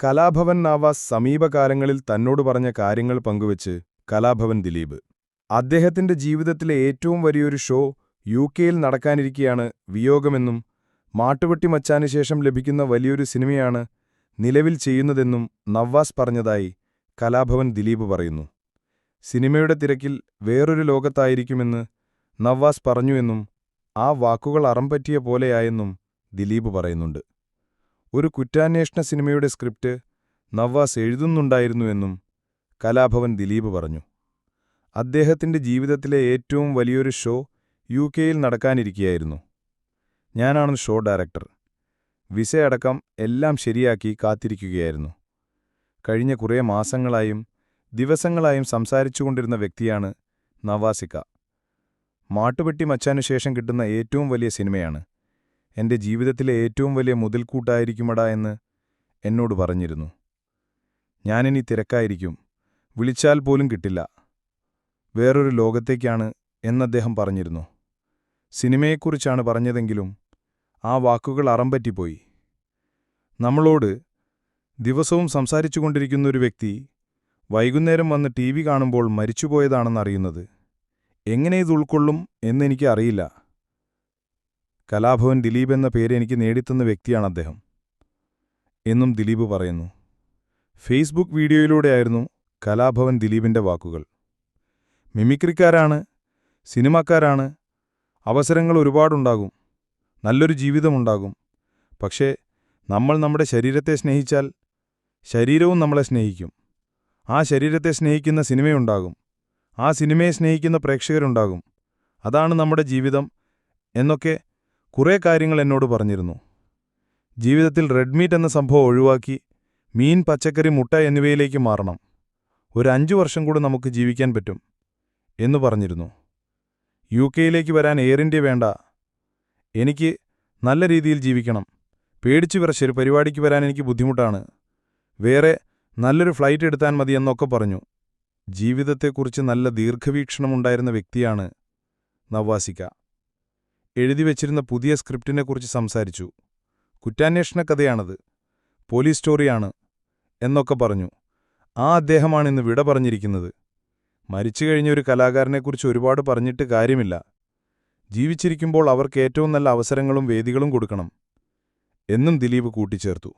കലാഭവൻ നാവാസ് സമീപകാലങ്ങളിൽ തന്നോട് പറഞ്ഞ കാര്യങ്ങൾ പങ്കുവച്ച് കലാഭവൻ ദിലീപ്. അദ്ദേഹത്തിന്റെ ജീവിതത്തിലെ ഏറ്റവും വലിയൊരു ഷോ യു കെയിൽ നടക്കാനിരിക്കെയാണ് വിയോഗമെന്നും മാട്ടുവെട്ടി മച്ചാന് ശേഷം ലഭിക്കുന്ന വലിയൊരു സിനിമയാണ് നിലവിൽ ചെയ്യുന്നതെന്നും നവ്വാസ് പറഞ്ഞതായി കലാഭവൻ ദിലീപ് പറയുന്നു. സിനിമയുടെ തിരക്കിൽ വേറൊരു ലോകത്തായിരിക്കുമെന്ന് നവ്വാസ് പറഞ്ഞുവെന്നും ആ വാക്കുകൾ അറംപറ്റിയ പോലെയായെന്നും ദിലീപ് പറയുന്നുണ്ട്. ഒരു കുറ്റാന്വേഷണ സിനിമയുടെ സ്ക്രിപ്റ്റ് നവ്വാസ് എഴുതുന്നുണ്ടായിരുന്നുവെന്നും കലാഭവൻ ദിലീപ് പറഞ്ഞു. അദ്ദേഹത്തിന്റെ ജീവിതത്തിലെ ഏറ്റവും വലിയൊരു ഷോ യു കെയിൽ നടക്കാനിരിക്കുകയായിരുന്നു ഞാനാണ് ഷോ ഡയറക്ടർ. വിസയടക്കം എല്ലാം ശരിയാക്കി കാത്തിരിക്കുകയായിരുന്നു. കഴിഞ്ഞ കുറേ മാസങ്ങളായും ദിവസങ്ങളായും സംസാരിച്ചുകൊണ്ടിരുന്ന വ്യക്തിയാണ് നവാസിക്ക മാട്ടുപെട്ടി മച്ചാനു ശേഷം കിട്ടുന്ന ഏറ്റവും വലിയ സിനിമയാണ്. എന്റെ ജീവിതത്തിലെ ഏറ്റവും വലിയ മുതൽക്കൂട്ടായിരിക്കുമടാ എന്ന് എന്നോട് പറഞ്ഞിരുന്നു. ഞാനിനി തിരക്കായിരിക്കും. വിളിച്ചാൽ പോലും കിട്ടില്ല. വേറൊരു ലോകത്തേക്കാണ് എന്നദ്ദേഹം പറഞ്ഞിരുന്നു. സിനിമയെക്കുറിച്ചാണ് പറഞ്ഞതെങ്കിലും ആ വാക്കുകൾ അറമ്പറ്റിപ്പോയി. നമ്മളോട് ദിവസവും സംസാരിച്ചുകൊണ്ടിരിക്കുന്ന ഒരു വ്യക്തി വൈകുന്നേരം വന്ന് ടി കാണുമ്പോൾ മരിച്ചുപോയതാണെന്നറിയുന്നത് എങ്ങനെ ഇത് ഉൾക്കൊള്ളും എന്നെനിക്ക് അറിയില്ല. കലാഭവൻ ദിലീപ് എന്ന പേര് എനിക്ക് നേടിത്തന്ന വ്യക്തിയാണ് അദ്ദേഹം. എന്നും ദിലീപ് പറയുന്നു. ഫേസ്ബുക്ക് വീഡിയോയിലൂടെയായിരുന്നു കലാഭവൻ ദിലീപിന്റെ വാക്കുകൾ. മിമിക്രിക്കാരാണ് സിനിമാക്കാരാണ് അവസരങ്ങൾ ഒരുപാടുണ്ടാകും നല്ലൊരു ജീവിതമുണ്ടാകും. പക്ഷേ നമ്മൾ നമ്മുടെ ശരീരത്തെ സ്നേഹിച്ചാൽ ശരീരവും നമ്മളെ സ്നേഹിക്കും. ആ ശരീരത്തെ സ്നേഹിക്കുന്ന സിനിമയുണ്ടാകും. ആ സിനിമയെ സ്നേഹിക്കുന്ന പ്രേക്ഷകരുണ്ടാകും. അതാണ് നമ്മുടെ ജീവിതം എന്നൊക്കെ കുറേ കാര്യങ്ങൾ എന്നോട് പറഞ്ഞിരുന്നു. ജീവിതത്തിൽ റെഡ് മീറ്റ് എന്ന സംഭവം ഒഴിവാക്കി മീൻ പച്ചക്കറി മുട്ട എന്നിവയിലേക്ക് മാറണം. ഒരു അഞ്ചു വർഷം കൂടെ നമുക്ക് ജീവിക്കാൻ പറ്റും എന്ന് പറഞ്ഞിരുന്നു. യു കെയിലേക്ക് വരാൻ എയർ ഇന്ത്യ വേണ്ട. എനിക്ക് നല്ല രീതിയിൽ ജീവിക്കണം. പേടിച്ചു വിറച്ചൊരു പരിപാടിക്ക് വരാൻ എനിക്ക് ബുദ്ധിമുട്ടാണ്. വേറെ നല്ലൊരു ഫ്ലൈറ്റ് എടുത്താൽ മതി എന്നൊക്കെ പറഞ്ഞു. ജീവിതത്തെക്കുറിച്ച് നല്ല ദീർഘവീക്ഷണമുണ്ടായിരുന്ന വ്യക്തിയാണ് നവാസിക്ക എഴുതിവച്ചിരുന്ന പുതിയ സ്ക്രിപ്റ്റിനെക്കുറിച്ച് സംസാരിച്ചു. കുറ്റാന്വേഷണ കഥയാണത്. പോലീസ് സ്റ്റോറിയാണ് എന്നൊക്കെ പറഞ്ഞു. ആ അദ്ദേഹമാണിന്ന് വിട പറഞ്ഞിരിക്കുന്നത്. മരിച്ചു കഴിഞ്ഞ ഒരു കലാകാരനെക്കുറിച്ച് ഒരുപാട് പറഞ്ഞിട്ട് കാര്യമില്ല. ജീവിച്ചിരിക്കുമ്പോൾ അവർക്ക് ഏറ്റവും നല്ല അവസരങ്ങളും വേദികളും കൊടുക്കണം. എന്നും ദിലീപ് കൂട്ടിച്ചേർത്തു.